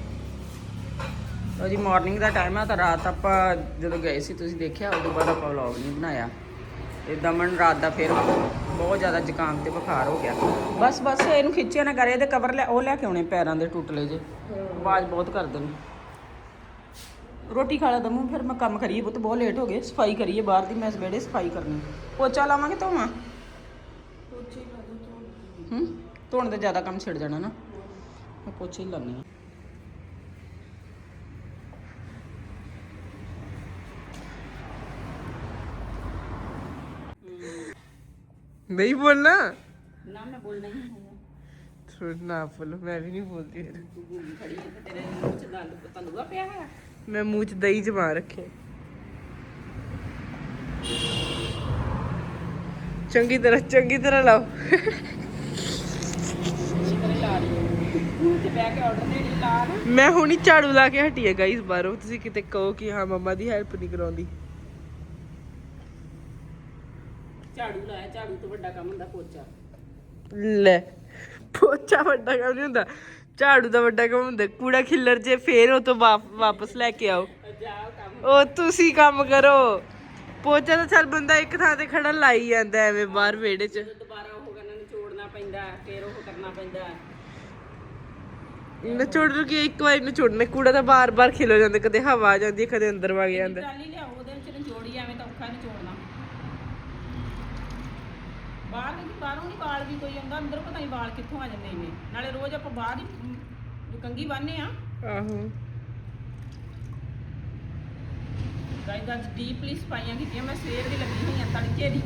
ਲਓ ਜੀ ਮਾਰਨਿੰਗ ਦਾ ਟਾਈਮ ਆ ਤਾਂ ਰਾਤ ਆਪਾਂ ਜਦੋਂ ਗਏ ਸੀ ਤੁਸੀਂ ਦੇਖਿਆ ਉਦੋਂ ਬਾਅਦ ਆਪਾਂ ਵਲੌਗ ਨਹੀਂ ਬਣਾਇਆ। ਤੇ ਦਮਨ ਰਾਤ ਦਾ ਫਿਰ ਬਹੁਤ ਜ਼ਿਆਦਾ ਜ਼ੁਕਾਮ ਤੇ ਬੁਖਾਰ ਹੋ ਗਿਆ। ਬਸ ਬਸ ਇਹਨੂੰ ਖਿੱਚਿਆ ਨਾ ਕਰੇ ਇਹਦੇ ਕਵਰ ਲੈ ਉਹ ਲੈ ਕੇ ਆਉਣੇ ਪੈਰਾਂ ਦੇ ਟੁੱਟਲੇ ਜੇ। ਆਵਾਜ਼ ਬਹੁਤ ਕਰਦੇ ਨੇ ਰੋਟੀ ਖਾ ਲਾ ਦਮੂ ਫਿਰ ਮੈਂ ਕੰਮ ਕਰੀਏ ਬਹੁਤ ਬਹੁਤ ਲੇਟ ਹੋ ਗਏ ਸਫ਼ਾਈ ਕਰੀਏ ਬਾਹਰ ਦੀ ਮੈਂ ਸਵੇਰੇ ਸਫ਼ਾਈ ਕਰਨੀ। ਪੋਚਾ ਲਾਵਾਂਗੇ ਧੋਵਾਂ? ਹੂੰ ਧੋਣ ਦਾ ਜ਼ਿਆਦਾ ਕੰਮ ਛਿੜ ਜਾਣਾ ਨਾ। ਮੈਂ ਪੋਚੇ ਹੀ ਲਾਉਣੀ ਆ ਨਹੀਂ ਬੋਲਣਾ? ਨਾ ਮੈਂ ਬੋਲਣਾ ਹੀ ਨਹੀਂ ਥੋੜਾ ਨਾ ਬੋਲੋ ਮੈਂ ਵੀ ਨਹੀਂ ਬੋਲਦੀ ਫਿਰ ਤੂੰ ਗੂੰਗੀ ਖੜੀ ਹੈ ਤੇ ਤੇਰੇ ਮੂੰਹ ਚ ਦੰਦ ਤੰਦੂਆ ਪਿਆ ਹੈ ਮੈਂ ਮੂੰਹ 'ਚ ਦਹੀਂ ਜਮਾ ਰੱਖਿਆ ਚੰਗੀ ਤਰ੍ਹਾਂ ਚੰਗੀ ਤਰ੍ਹਾਂ ਲਾਓ। ਕਰੇ ਲਾ ਦਿਓ। ਮੂੰਹ ਤੇ ਬਹਿ ਕੇ ਆਰਡਰ ਦੇਣੀ ਲਾ ਨਾ। ਮੈਂ ਹੁਣੀ ਝਾੜੂ ਲਾ ਕੇ ਹਟੀ ਹੈ ਗਾਈਸ ਬਾਹਰੋਂ। ਤੁਸੀਂ ਕਿਤੇ ਕਹੋ ਕਿ ਹਾਂ ਮੰਮਾ ਦੀ ਹੈਲਪ ਨਹੀਂ ਕਰਾਉਂਦੀ। ਝਾੜੂ ਲਾਇਆ ਝਾੜੂ ਤੋਂ ਵੱਡਾ ਕੰਮ ਹੁੰਦਾ ਪੋਚਾ। ਲੈ ਪੋਚਾ ਵੱਡਾ ਕੰਮ ਨਹੀਂ ਹੁੰਦਾ ਝਾੜੂ ਦਾ ਵੱਡਾ ਕੰਮ ਹੁੰਦਾ ਕੂੜਾ ਖਿੱਲਰ ਜੇ ਫੇਰ ਉਹ ਤੋਂ ਵਾਪ- ਵਾਪਸ ਲੈ ਕੇ ਆਓ। ਕੰਮ ਉਹ ਤੁਸੀਂ ਕੰਮ ਕਰੋ। ਪੋਚਾ ਤਾਂ ਚੱਲ ਬੰਦਾ ਇੱਕ ਥਾਂ ਤੇ ਖੜਾ ਲਾਈ ਜਾਂਦਾ ਐਵੇਂ ਬਾਹਰ ਵਿਹੜੇ 'ਚ। ਦੁਬਾਰਾ ਉਹ ਕਰਨਾ ਨਿਚੋੜਨਾ ਪੈਂਦਾ ਫਿਰ ਉਹ ਕਰਨਾ ਪੈਂਦਾ। ਨਚੋੜ ਰੂ ਕਿ ਇੱਕ ਵਾਰ ਨਚੋੜਨਾ ਕੂੜਾ ਤਾਂ ਬਾਰ-ਬਾਰ ਖਿਲੋ ਜਾਂਦਾ ਕਦੇ ਹਵਾ ਆ ਜਾਂਦੀ ਹੈ ਕਦੇ ਅੰਦਰ ਵਗ ਜਾਂਦਾ। ਟਰਾਲੀ ਉਹਦੇ ਵਿੱਚ ਨਿਚੋੜੀ ਐਵੇਂ ਤਾਂ ਔਖਾ ਨਿਚੋੜਨਾ ਬਾਹਰ ਨਹੀਂ ਬਾਹਰੋਂ ਨਹੀਂ ਵਾਲ ਵੀ ਕੋਈ ਆਉਂਦਾ ਅੰਦਰ ਪਤਾ ਨਹੀਂ ਵਾਲ ਕਿੱਥੋਂ ਆ ਜਾਂਦੇ ਇੰਨੇ। ਨਾਲੇ ਰੋਜ਼ ਆਪਾਂ ਬਾਹਰ ਹੀ ਕੰਘੀ ਬੰਨ੍ਹਦੇ ਆ ਆਹੋ। ਗਾਇਸ ਅੱਜ ਡੀਪਲੀ ਸਫਾਈਆਂ ਕੀਤੀਆਂ ਮੈਂ ਸਵੇਰ ਦੀ ਲੱਗੀ ਹੋਈ ਆ ਤੜਕੇ ਦੀ।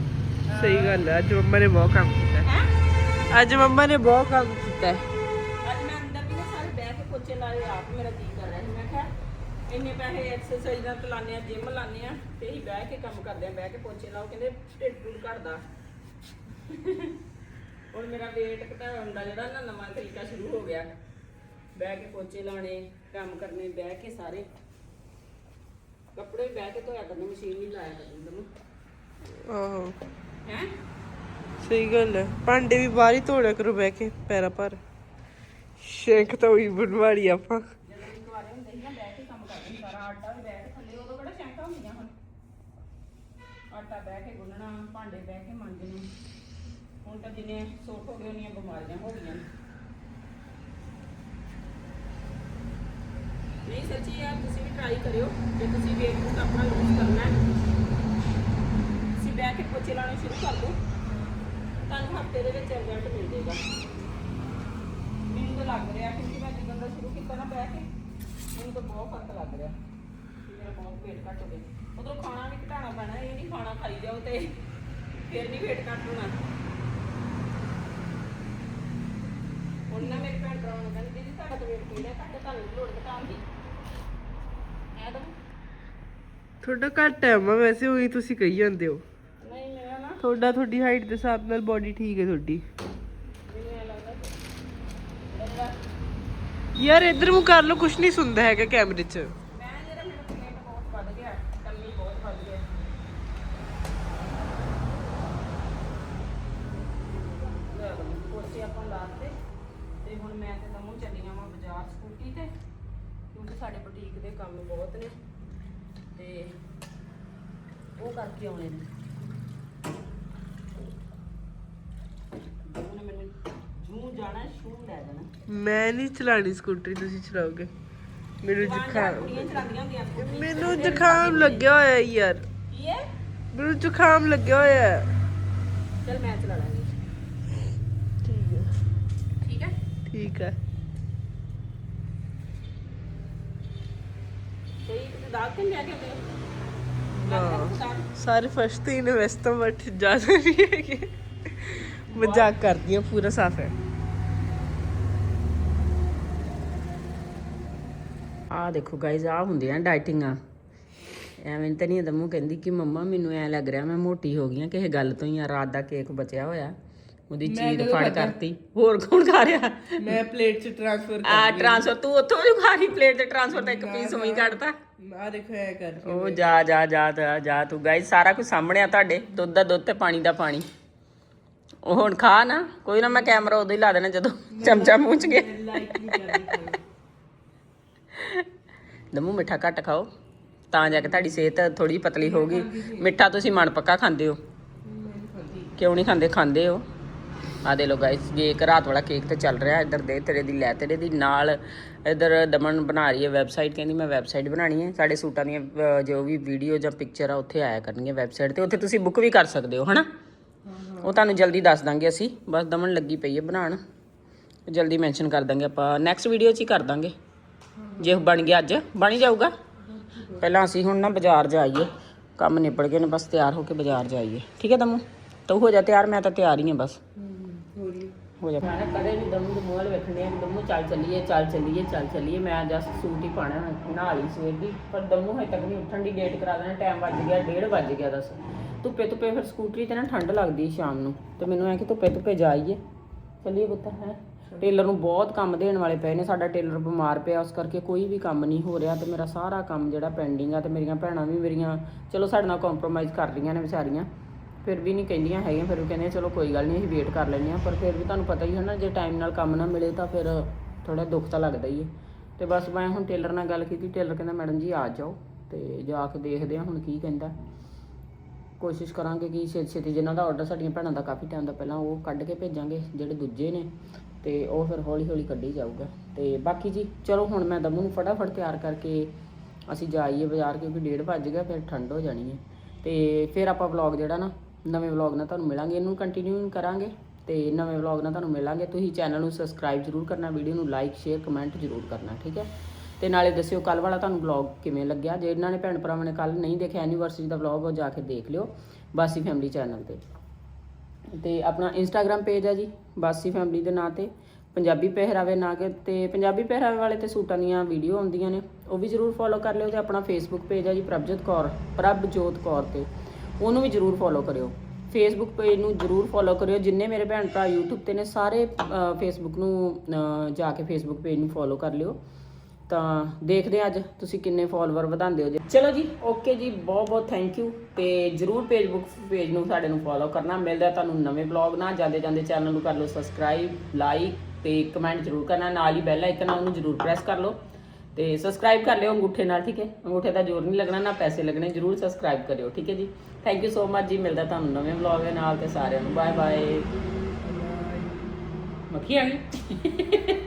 ਸਹੀ ਗੱਲ ਹੈ ਅੱਜ ਮੰਮਾ ਨੇ ਬਹੁਤ ਕੰਮ ਕੀਤਾ। ਹੈ। ਅੱਜ ਮੰਮਾ ਨੇ ਬਹੁਤ ਕੰਮ ਕੀਤਾ। ਹੈ ਅੱਜ ਮੈਂ ਅੰਦਰ ਵੀ ਨਾ ਸਾਰੇ ਬਹਿ ਕੇ ਪੋਚੇ ਲਾਏ ਆਪ ਮੇਰਾ ਜੀ ਕਰ ਰਿਹਾ ਸੀ। ਮੈਂ ਕਿਹਾ ਇੰਨੇ ਪੈਸੇ ਐਕਸਰਸਾਈਜ਼ਾਂ ਤੇ ਲਾਉਂਦੇ ਆ ਜਿਮ ਲਾਉਂਦੇ ਆ ਤੇ ਹੀ ਬਹਿ ਕੇ ਕੰਮ ਕਰਦੇ ਆ ਬਹਿ ਕੇ ਪੋਚੇ ਲਾਓ। ਕਹਿੰਦੇ ਢਿੱਡ ਢੁੱਡ ਘਟਦਾ। ਹੁਣ ਮੇਰਾ weight ਘਟਾਉਣ ਦਾ ਜਿਹੜਾ ਨਾ ਨਵਾਂ ਤਰੀਕਾ ਸ਼ੁਰੂ ਹੋ ਗਿਆ। ਬਹਿ ਕੇ ਪੋਚੇ ਲਾਉਣੇ ਕੰਮ ਕਰਨੇ ਬਹਿ ਕੇ ਸਾਰੇ। ਕੱਪੜੇ ਬਹਿ ਕੇ ਧੋਇਆ ਕਰਨੇ ਮਸ਼ੀਨ ਨਹੀਂ ਲਾਇਆ ਕਰਨੀ ਤੈਨੂੰ। ਆਹੋ। ਹੈ? ਸਹੀ ਗੱਲ ਹੈ। ਭਾਂਡੇ ਵੀ ਬਾਹਰ ਹੀ ਧੋੜਿਆ ਕਰੋ ਬਹਿ ਕੇ ਪੈਰਾਂ ਪਰ ਸ਼ੇਖ ਤਾਂ ਉਹੀ ਬਣਵਾੜੀ ਆਪਾਂ। ਜਦੋਂ ਇੱਕ ਵਾਰੇ ਹੁੰਦੇ ਸੀ ਨਾ ਬਹਿ ਕੇ ਕੰਮ ਕਰਦੇ ਸਾਰਾ। ਆਟਾ ਵੀ ਬਹਿ ਕੇ ਥੱਲੇ ਉਦੋਂ ਕਿਹੜਾ ਸ਼ੈਂਕਾਂ ਹੁੰਦੀਆਂ ਹੁਣ? ਆਟਾ ਬਹਿ ਕੇ ਗੁੰਨਣਾ ਭਾਂਡੇ ਬਹਿ ਕੇ ਮਾਂਜਣੇ। ਹੁਣ ਤਾਂ ਜਿੰਨੇ ਸੁੱਖ ਹੋ ਗਏ, ਉਨੀਆਂ ਬਿਮਾਰੀਆਂ ਹੋ ਗਈਆਂ ਨਹੀਂ ਸੱਚੀ ਯਾਰ ਤੁਸੀਂ ਵੀ ਟਰਾਈ ਕਰਿਓ। ਜੇ ਤੁਸੀਂ ਵੇਟ ਆਪਣਾ ਲੂਜ਼ ਕਰਨਾ ਹੈ। ਤੁਸੀਂ ਬਹਿ ਕੇ ਪੋਚੇ ਲਾਣੇ ਸ਼ੁਰੂ ਕਰ ਦਿਓ। ਤੁਹਾਨੂੰ ਹਫ਼ਤੇ ਦੇ ਵਿੱਚ ਰਿਜ਼ਲਟ ਮਿਲ ਜਾਏਗਾ। ਮੈਨੂੰ ਤਾਂ ਲੱਗ ਰਿਹਾ ਕਿਉਂਕਿ ਮੈਂ ਜਦੋਂ ਦਾ ਸ਼ੁਰੂ ਕੀਤਾ ਨਾ ਬਹਿ ਕੇ, ਮੈਨੂੰ ਤਾਂ ਬਹੁਤ ਫ਼ਰਕ ਲੱਗ ਰਿਹਾ। ਮੇਰਾ ਬਹੁਤ ਵੇਟ ਘੱਟ ਹੋ ਗਿਆ। ਉਧਰੋਂ ਖਾਣਾ ਵੀ ਘਟਾਉਣਾ ਪੈਣਾ, ਇਹ ਨਹੀਂ ਖਾਣਾ ਖਾਈ ਜਾਓ ਤੇ ਫਿਰ ਨਹੀਂ ਵੇਟ ਘੱਟ ਹੋਣਾ। ਹੁਣ ਨਾ ਮੇਰੇ ਭੈਣ ਭਰਾਵਾਂ ਨੂੰ ਕਹਿੰਦੇ ਦੀਦੀ ਤੁਹਾਡਾ ਤਾਂ weight ਕਿਹੜਾ ਘੱਟ ਤੁਹਾਨੂੰ ਨੀ ਲੋੜ ਘਟਾਉਣ ਦੀ। ਐ ਤਾਂ ਤੁਹਾਡਾ ਘੱਟ ਹੈ ਮਾ ਵੈਸੇ ਉਹੀ ਤੁਸੀਂ ਕਹੀ ਜਾਂਦੇ ਹੋ। ਨਹੀਂ ਮੇਰਾ ਨਾ ਤੁਹਾਡਾ ਤੁਹਾਡੀ ਹਾਈਟ ਦੇ ਹਿਸਾਬ ਨਾਲ ਬਾਡੀ ਠੀਕ ਹੈ ਤੁਹਾਡੀ। ਮੈਨੂੰ ਐ ਲੱਗਦਾ ਕਿ ਮੇਰਾ ਯਾਰ ਇੱਧਰ ਨੂੰ ਕਰ ਲਓ ਕੁਝ ਨਹੀਂ ਸੁਣਦਾ ਹੈਗਾ ਕੈਮਰੇ 'ਚ ਮੈਂ ਜਿਹੜਾ ਮੇਰਾ ਪਲੇਟ ਬਹੁਤ ਵੱਧ ਗਿਆ ਕਮੀ ਬਹੁਤ ਵੱਧ ਗਿਆ ਲੈ ਲਓ, ਕੁਰਸੀ ਆਪਾਂ ਲਾਤੇ ਤੇ ਹੁਣ ਮੈਂ ਤੇ ਦਮੂ ਚੱਲੀਆਂ ਵਾਂ ਬਾਜ਼ਾਰ ਸਕੂਟੀ ਤੇ ਕਿਉਂਕਿ ਸਾਡੇ ਬੁਟੀਕ ਦੇ ਕੰਮ ਬਹੁਤ ਨੇ ਤੇ ਉਹ ਕਰਕੇ ਆਉਣੇ ਨੇ। ਦਮੂ ਨੇ ਮੈਨੂੰ ਜੂ ਜਾਣਾ ਸ਼ੂ ਲੈ ਜਾਣਾ। ਮੈਂ ਨਹੀਂ ਚਲਾਣੀ ਸਕੂਟਰੀ ਤੁਸੀਂ ਚਲਾਓਗੇ। ਮੈਨੂੰ ਜ਼ੁਕਾਮ ਕੁੜੀਆਂ ਚਲਾਉਂਦੀਆਂ ਹੁੰਦੀਆਂ ਸਕੂਟਰੀ ਮੈਨੂੰ ਜ਼ੁਕਾਮ ਲੱਗਿਆ ਹੋਇਆ ਹੈ ਯਾਰ। ਕੀ ਹੈ? ਮੈਨੂੰ ਜ਼ੁਕਾਮ ਲੱਗਿਆ ਹੋਇਆ ਹੈ। ਚਲ ਮੈਂ ਚਲਾ ਲਾਂਗੀ। ਠੀਕ ਹੈ। ਠੀਕ ਹੈ। ਠੀਕ ਹੈ ਕੋਈ ਤੇ ਆ ਕੇ ਆਉਂਦੇ? ਸਾਰੇ। ਫਸਟ ਹੀ ਨੇ ਵੈਸੇ ਤਾਂ ਬਟ ਜ਼ਿਆਦਾ ਨਹੀਂ ਹੈਗੇ। ਮਜ਼ਾਕ ਕਰਦੀ ਹਾਂ ਪੂਰਾ ਸਾਫ਼ ਹੈ। ਆਹ ਦੇਖੋ ਗਾਇਜ਼ ਆ ਹੁੰਦੀਆਂ ਡਾਈਟਿੰਗਾਂ। ਐਵੇਂ ਤਾਂ ਨਹੀਂ ਦਮੂ ਕਹਿੰਦੀ ਕਿ ਮੰਮਾ ਮੈਨੂੰ ਐ ਲੱਗ ਰਿਹਾ ਮੈਂ ਮੋਟੀ ਹੋ ਗਈ ਆ ਕਿਸੇ ਗੱਲ ਤੋਂ ਹੀ ਆ ਰਾਤ ਦਾ ਕੇਕ ਬਚਿਆ ਹੋਇਆ। ਉਹਦੀ ਚੀਰ ਫੜ ਕਰਤੀ। ਹੋਰ ਕੌਣ ਖਾ ਰਿਹਾ? ਮੈਂ ਪਲੇਟ 'ਚ ਟ੍ਰਾਂਸਫਰ ਆ ਟ੍ਰਾਂਸਫਰ ਤੂੰ ਉੱਥੋਂ ਵੀ ਖਾ ਰਹੀ ਪਲੇਟ ਤੇ ਟ੍ਰਾਂਸਫਰ ਤਾਂ ਇੱਕ ਪੀਸ ਉਵੇਂ ਹੀ ਕੱਢਤਾ। ਆ ਦੇਖੋ ਐ ਕਰ ਉਹ ਜਾ ਜਾ ਜਾ ਜਾ ਜਾ ਤੂੰ। ਗਾਇਜ਼ ਸਾਰਾ ਕੁਝ ਸਾਹਮਣੇ ਆ ਤੁਹਾਡੇ। ਦੁੱਧ ਦਾ ਦੁੱਧ ਤੇ ਪਾਣੀ ਦਾ ਪਾਣੀ। ਉਹ ਹੁਣ ਖਾ ਨਾ ਕੋਈ ਨਾ ਮੈਂ ਕੈਮਰਾ ਉਦੋਂ ਹੀ ਲਾ ਦੇਣਾ ਜਦੋਂ ਚਮਚਾ ਮੂੰਹ ਚ ਗਿਆ। ਲਾਈਕ ਨਹੀਂ ਕਰਦੀ ਦਮੂ ਮਿੱਠਾ ਘੱਟ ਖਾਓ। ਤਾਂ ਜਾ ਕੇ ਤੁਹਾਡੀ ਸਿਹਤ ਥੋੜੀ ਪਤਲੀ ਹੋਊਗੀ। ਮਿੱਠਾ ਤੁਸੀਂ ਮਨ ਪੱਕਾ ਖਾਂਦੇ ਹੋ। ਕਿਉਂ ਨਹੀਂ ਖਾਂਦੇ? ਖਾਂਦੇ ਹੋ। ਆ ਦੇ ਲੋ ਗਾਇਸ ਇਹ ਇੱਕ ਰਾਤ ਵਾਲਾ ਕੇਕ ਤੇ ਚੱਲ ਰਿਹਾ, ਇੱਧਰ ਦੇ ਤੇਰੇ ਦੀ ਲੈ, ਤੇਰੇ ਦੀ ਨਾਲ ਇੱਧਰ ਦਮਨ ਬਣਾ ਰਹੀ ਹੈ ਵੈਬਸਾਈਟ ਕਹਿੰਦੀ ਮੈਂ ਵੈਬਸਾਈਟ ਬਣਾਣੀ ਹੈ, ਸਾਡੇ ਸੂਟਾਂ ਦੀਆਂ ਜੋ ਵੀ ਵੀਡੀਓ ਜਾਂ ਪਿਕਚਰ ਆ, ਉੱਥੇ ਆਇਆ ਕਰਨਗੀਆਂ ਵੈਬਸਾਈਟ ਤੇ, ਉੱਥੇ ਤੁਸੀਂ ਬੁੱਕ ਵੀ ਕਰ ਸਕਦੇ ਹੋ, ਹਨਾ? ਉਹ ਤੁਹਾਨੂੰ ਜਲਦੀ ਦੱਸ ਦਾਂਗੇ ਅਸੀਂ, ਬਸ ਦਮਨ ਲੱਗੀ ਪਈ ਹੈ ਬਣਾਉਣ, ਜਲਦੀ ਮੈਂਸ਼ਨ ਕਰ ਦਾਂਗੇ ਆਪਾਂ ਨੈਕਸਟ ਵੀਡੀਓ 'ਚ ਹੀ ਕਰ ਦਾਂਗੇ। ਜੇ ਉਹ ਬਣ ਗਿਆ ਅੱਜ, ਬਣ ਹੀ ਜਾਊਗਾ? ਪਹਿਲਾਂ ਅਸੀਂ ਹੁਣ ਨਾ ਬਾਜ਼ਾਰ ਜਾਈਏ, ਕੰਮ ਨਿਬੜ ਗਏ ਨੇ, ਬਸ ਤਿਆਰ ਹੋ ਕੇ ਬਾਜ਼ਾਰ ਜਾਈਏ। ਠੀਕ ਹੈ ਦਮੂ ਤੂੰ ਹੋ ਜਾ ਤਿਆਰ, ਮੈਂ ਤਾਂ ਤਿਆਰ ਹੀ ਹਾਂ ਬਸ। ਹੋ ਜਾ। ਮੈਂ ਕਦੇ ਵੀ ਦਮੂ ਦੇ ਮੂੰਹ ਵਾਲ ਵੇਖਣੇ ਆ ਦਮੂ ਚੱਲ ਚੱਲੀਏ ਚੱਲ ਚੱਲੀਏ ਚੱਲ ਚੱਲੀਏ ਮੈਂ ਜਸਟ ਸੂਟ ਹੀ ਪਾਣਾ ਨਹਾ ਲਈ ਸਵੇਰ ਦੀ ਪਰ ਦਮੂ ਹਜੇ ਤੱਕ ਨਹੀਂ ਉੱਠਣ ਦੀ ਲੇਟ ਕਰਾ ਦੇਣਾ ਟਾਈਮ ਵੱਜ ਗਿਆ 1:30 ਵੱਜ ਗਿਆ ਦੱਸ। ਧੁੱਪੇ ਧੁੱਪੇ ਫਿਰ ਸਕੂਟਰੀ ਤੇ ਨਾ ਠੰਡ ਲੱਗਦੀ ਸ਼ਾਮ ਨੂੰ ਤੇ ਮੈਨੂੰ ਐ ਕਿ ਧੁੱਪੇ ਧੁੱਪੇ ਜਾਈਏ ਚੱਲੀਏ ਪੁੱਤ ਹੈ। ਟੇਲਰ ਨੂੰ ਬਹੁਤ ਕੰਮ ਦੇਣ ਵਾਲੇ ਪਏ ਨੇ ਸਾਡਾ ਟੇਲਰ ਬਿਮਾਰ ਪਿਆ ਉਸ ਕਰਕੇ ਕੋਈ ਵੀ ਕੰਮ ਨਹੀਂ ਹੋ ਰਿਹਾ ਤੇ ਮੇਰਾ ਸਾਰਾ ਕੰਮ ਜਿਹੜਾ ਪੈਂਡਿੰਗ ਆ ਤੇ ਮੇਰੀਆਂ ਭੈਣਾਂ ਵੀ ਮੇਰੀਆਂ ਚਲੋ ਸਾਡੇ ਨਾਲ ਕੰਪਰੋਮਾਈਜ਼ ਕਰ ਰਹੀਆਂ ਨੇ ਵਿਚਾਰੀਆਂ। ਫਿਰ ਵੀ ਨਹੀਂ ਕਹਿੰਦੀਆਂ ਹੈਗੀਆਂ, ਫਿਰ ਵੀ ਕਹਿੰਦੇ ਚਲੋ ਕੋਈ ਗੱਲ ਨਹੀਂ, ਅਸੀਂ ਵੇਟ ਕਰ ਲੈਂਦੇ ਹਾਂ। ਪਰ ਫਿਰ ਵੀ ਤੁਹਾਨੂੰ ਪਤਾ ਹੀ ਹੈ ਨਾ, ਜੇ ਟਾਈਮ ਨਾਲ ਕੰਮ ਨਾ ਮਿਲੇ ਤਾਂ ਫਿਰ ਥੋੜਾ ਦੁੱਖ ਤਾਂ ਲੱਗਦਾ ਹੀ ਹੈ। ਤੇ ਬਸ ਮੈਂ ਹੁਣ ਟੇਲਰ ਨਾਲ ਗੱਲ ਕੀਤੀ ਟੇਲਰ ਕਹਿੰਦਾ, ਮੈਡਮ ਜੀ ਆ ਜਾਓ ਤੇ ਜਾ ਕੇ ਦੇਖਦੇ ਹਾਂ ਹੁਣ ਕੀ ਕਹਿੰਦਾ। ਕੋਸ਼ਿਸ਼ ਕਰਾਂਗੇ ਕਿ ਛੇਤੀ ਛੇਤੀ ਜਿਨ੍ਹਾਂ ਦਾ ਆਰਡਰ ਸਾਡੀਆਂ ਭੈਣਾਂ ਦਾ ਕਾਫੀ ਟਾਈਮ ਦਾ ਪਹਿਲਾਂ ਉਹ ਕੱਢ ਕੇ ਭੇਜਾਂਗੇ, ਜਿਹੜੇ ਦੂਜੇ ਨੇ। ਤੇ ਉਹ ਫਿਰ ਹੌਲੀ ਹੌਲੀ ਕੱਢੀ ਜਾਊਗਾ। ਤੇ ਬਾਕੀ ਜੀ, ਚਲੋ ਹੁਣ ਮੈਂ ਦਮੂ ਨੂੰ ਫਟਾਫਟ ਤਿਆਰ ਕਰਕੇ ਅਸੀਂ ਜਾਈਏ ਬਾਜ਼ਾਰ, ਕਿਉਂਕਿ ਡੇਢ ਵੱਜ ਗਿਆ, ਫਿਰ ਠੰਡ ਹੋ ਜਾਣੀ ਹੈ। ਤੇ ਫਿਰ ਆਪਾਂ ਵਲੌਗ ਜਿਹੜਾ ਨਾ ਨਵੇਂ ਵਲੌਗ ਨਾਲ ਤੁਹਾਨੂੰ ਮਿਲਾਂਗੇ, ਇਹਨੂੰ ਕੰਟੀਨਿਊ ਕਰਾਂਗੇ ਤੇ ਨਵੇਂ ਵਲੌਗ ਨਾਲ ਤੁਹਾਨੂੰ ਮਿਲਾਂਗੇ। ਤੁਸੀਂ ਚੈਨਲ ਨੂੰ ਸਬਸਕ੍ਰਾਈਬ ਜ਼ਰੂਰ ਕਰਨਾ ਵੀਡੀਓ ਨੂੰ ਲਾਈਕ ਸ਼ੇਅਰ ਕਮੈਂਟ ਜ਼ਰੂਰ ਕਰਨਾ, ਠੀਕ ਹੈ? ਤੇ ਨਾਲੇ ਦੱਸਿਓ ਕੱਲ ਵਾਲਾ ਤੁਹਾਨੂੰ ਵਲੌਗ ਕਿਵੇਂ ਲੱਗਿਆ? ਜੇ ਇਹਨਾਂ ਨੇ ਭੈਣ ਭਰਾਵਾਂ ਨੇ ਕੱਲ ਨਹੀਂ ਦੇਖਿਆ ਐਨੀਵਰਸਰੀ ਦਾ ਵਲੌਗ ਉਹ ਜਾ ਕੇ ਦੇਖ ਲਿਓ ਬਾਸੀ ਫੈਮਿਲੀ ਚੈਨਲ ਤੇ। ਤੇ ਆਪਣਾ ਇੰਸਟਾਗ੍ਰam ਪੇਜ ਹੈ ਜੀ, ਬਾਸੀ ਫੈਮਿਲੀ ਦੇ ਨਾਂ ਤੇ। ਪੰਜਾਬੀ ਪਹਿਰਾਵੇ ਨਾਂ ਕੇ ਤੇ ਪੰਜਾਬੀ ਪਹਿਰਾਵੇ ਵਾਲੇ ਤੇ ਸੂਟਾਂ ਦੀਆਂ ਵੀਡੀਓ ਆਉਂਦੀਆਂ ਨੇ, ਉਹ ਵੀ ਜਰੂਰ ਫੋਲੋ ਕਰ ਲਿਓ ਤੇ ਆਪਣਾ ਫੇਸਬੁੱਕ ਪੇਜ ਹੈ ਜੀ ਪ੍ਰਭਜੋਤ ਕੌਰ ਪ੍ਰਭਜੋਤ ਕੌਰ ਤੇ। ਉਹਨੂੰ ਵੀ ਜਰੂਰ ਫੋਲੋ ਕਰਿਓ। ਫੇਸਬੁੱਕ ਪੇਜ ਨੂੰ ਜਰੂਰ ਫੋਲੋ ਕਰਿਓ। ਜਿੰਨੇ ਮੇਰੇ ਭੈਣ ਭਰਾ YouTube ਤੇ ਨੇ, ਸਾਰੇ ਫੇਸਬੁੱਕ ਨੂੰ ਜਾ ਕੇ ਫੇਸਬੁੱਕ ਪੇਜ ਨੂੰ ਫੋਲੋ ਕਰ ਲਿਓ। ਤਾਂ ਦੇਖਦੇ ਹਾਂ ਅੱਜ ਤੁਸੀਂ ਕਿੰਨੇ ਫਾਲੋਅਰ ਵਧਾਉਂਦੇ ਹੋ ਜੀ। ਚਲੋ ਜੀ ਓਕੇ ਜੀ, ਬਹੁਤ ਬਹੁਤ ਥੈਂਕ ਯੂ ਤੇ ਜਰੂਰ ਫੇਸਬੁੱਕ ਪੇਜ ਨੂੰ ਸਾਡੇ ਨੂੰ ਫੋਲੋ ਕਰਨਾ। ਮਿਲਦਾ ਤੁਹਾਨੂੰ ਨਵੇਂ ਬਲੌਗ ਨਾਲ। ਜਾਂਦੇ ਜਾਂਦੇ ਚੈਨਲ ਨੂੰ ਕਰ ਲਓ ਸਬਸਕ੍ਰਾਈਬ ਲਾਈਕ ਤੇ ਕਮੈਂਟ ਜਰੂਰ ਕਰਨਾ। ਨਾਲ ਹੀ ਬੈਲ ਆਈਕਨ ਆ, ਉਹਨੂੰ ਜਰੂਰ ਪ੍ਰੈਸ ਕਰ ਲਓ। ਤੇ ਸਬਸਕ੍ਰਾਈਬ ਕਰ ਲਿਓ ਅੰਗੂਠੇ ਨਾਲ, ਠੀਕ ਹੈ? ਅੰਗੂਠੇ ਦਾ ਜ਼ੋਰ ਨਹੀਂ ਲੱਗਣਾ, ਨਾ ਪੈਸੇ ਲੱਗਣੇ। ਜਰੂਰ ਸਬਸਕ੍ਰਾਈਬ ਕਰਿਓ, ਠੀਕ ਹੈ ਜੀ? ਥੈਂਕ ਯੂ ਸੋ ਮਚ ਜੀ ਮਿਲਦਾ ਤੁਹਾਨੂੰ ਨਵੇਂ ਬਲੌਗ ਦੇ ਨਾਲ ਤੇ ਸਾਰਿਆਂ ਨੂੰ। ਬਾਏ ਬਾਏ ਮੱਖੀ ਆ ਗਈ?